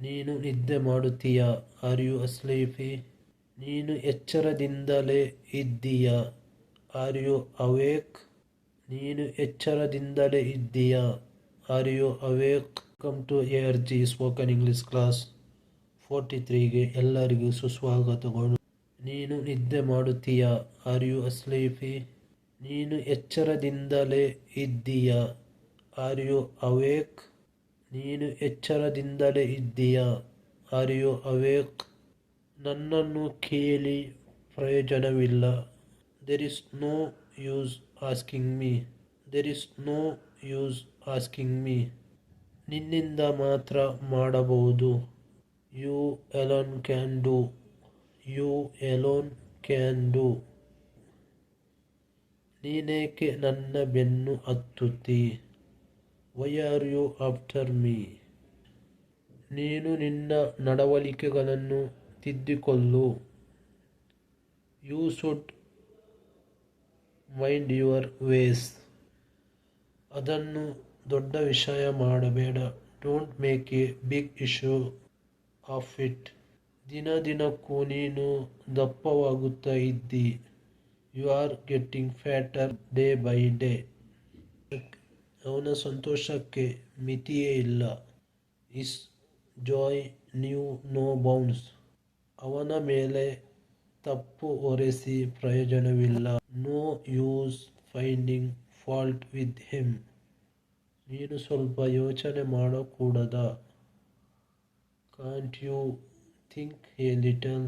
ನೀನು ನಿದ್ದೆ ಮಾಡುತ್ತೀಯಾ? Are you ಅಸ್ಲೀಪಿ ನೀನು ಎಚ್ಚರದಿಂದಲೇ ಇದ್ದೀಯಾ? Are you awake. ನೀನು ಎಚ್ಚರದಿಂದಲೇ ಇದ್ದೀಯಾ? Are you awake. Come to A R G spoken English class forty ತ್ರೀಗೆ ಎಲ್ಲರಿಗೂ ಸುಸ್ವಾಗತಗಳು. ನೀನು ನಿದ್ದೆ ಮಾಡುತ್ತೀಯಾ? ಆರ್ ಯು ಅಸ್ಲೀಪಿ ನೀನು ಎಚ್ಚರದಿಂದಲೇ ಇದ್ದೀಯಾ? Are you awake. ನೀನು ಎಚ್ಚರದಿಂದಲೇ ಇದ್ದೀಯ? ಅರಿಯೋ ಅವೇಕ್, ನನ್ನನ್ನು ಕೇಳಿ ಪ್ರಯೋಜನವಿಲ್ಲ. There is no use asking me there is no use asking me ನಿನ್ನಿಂದ ಮಾತ್ರ ಮಾಡಬಹುದು. You alone can do you alone can do ನೀನೇಕೆ ನನ್ನ ಬೆನ್ನು ಹತ್ತುತ್ತಿ? Why are you after me ನೀನು ನಿನ್ನ ನಡವಳಿಕೆಗಳನ್ನು ತಿದ್ದಿಕೊಳ್ಳು. You should mind your ways ಅದನ್ನು ದೊಡ್ಡ ವಿಷಯ ಮಾಡಬೇಡ. Don't make a big issue of it ದಿನ ದಿನಕ್ಕೂ ನೀನು ದಪ್ಪವಾಗುತ್ತಾ ಇದ್ದಿ. You are getting fatter day by day ಅವನ ಸಂತೋಷಕ್ಕೆ ಮಿತಿಯೇ ಇಲ್ಲ. His joy knew no bounds ಅವನ ಮೇಲೆ ತಪ್ಪು ಒರೆಸಿ ಪ್ರಯೋಜನವಿಲ್ಲ. No use finding fault with him ನೀನು ಸ್ವಲ್ಪ ಯೋಚನೆ ಮಾಡಕೂಡದ. Can't you think a little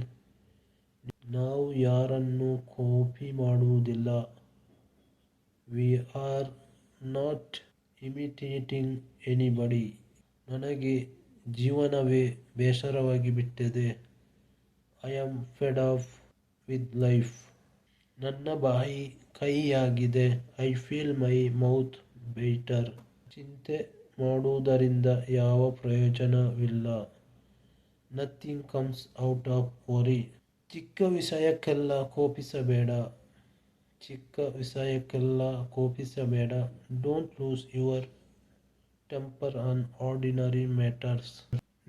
ನಾವು ಯಾರನ್ನು ಕಾಪಿ ಮಾಡುವುದಿಲ್ಲ. We are not imitating anybody ನನಗೆ ಜೀವನವೇ ಬೇಸರವಾಗಿ ಬಿಟ್ಟಿದೆ. I am fed of with life ನನ್ನ ಬಾಯಿ ಕಹಿಯಾಗಿದೆ I feel my mouth bitter ಚಿಂತೆ ಮಾಡುವುದರಿಂದ ಯಾವ ಪ್ರಯೋಜನವಿಲ್ಲ. Nothing comes out of worry ಚಿಕ್ಕ ವಿಷಯಕ್ಕೆಲ್ಲ ಕೋಪಿಸಬೇಡ. ಚಿಕ್ಕ ವಿಷಯಕ್ಕೆಲ್ಲ ಕೋಪಿಸಬೇಡ. Don't lose your temper on ordinary matters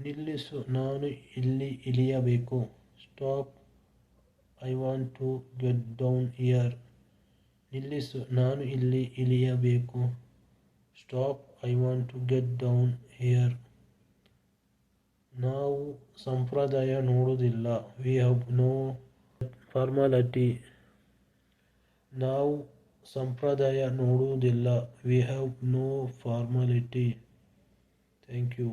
ನಿಲ್ಲಿಸು, ನಾನು ಇಲ್ಲಿ ಇಳಿಯಬೇಕು. Stop I want to get down here ನಿಲ್ಲಿಸು, ನಾನು ಇಲ್ಲಿ ಇಳಿಯಬೇಕು. Stop I want to get down here ನಾವು ಸಂಪ್ರದಾಯ ನೋಡುವುದಿಲ್ಲ. ವಿ ಹ್ಯಾವ್ ನೋ ಫಾರ್ಮಾಲಿಟಿ ನಾವು ಸಂಪ್ರದಾಯ ನೋಡುವುದಿಲ್ಲ. We have no formality thank you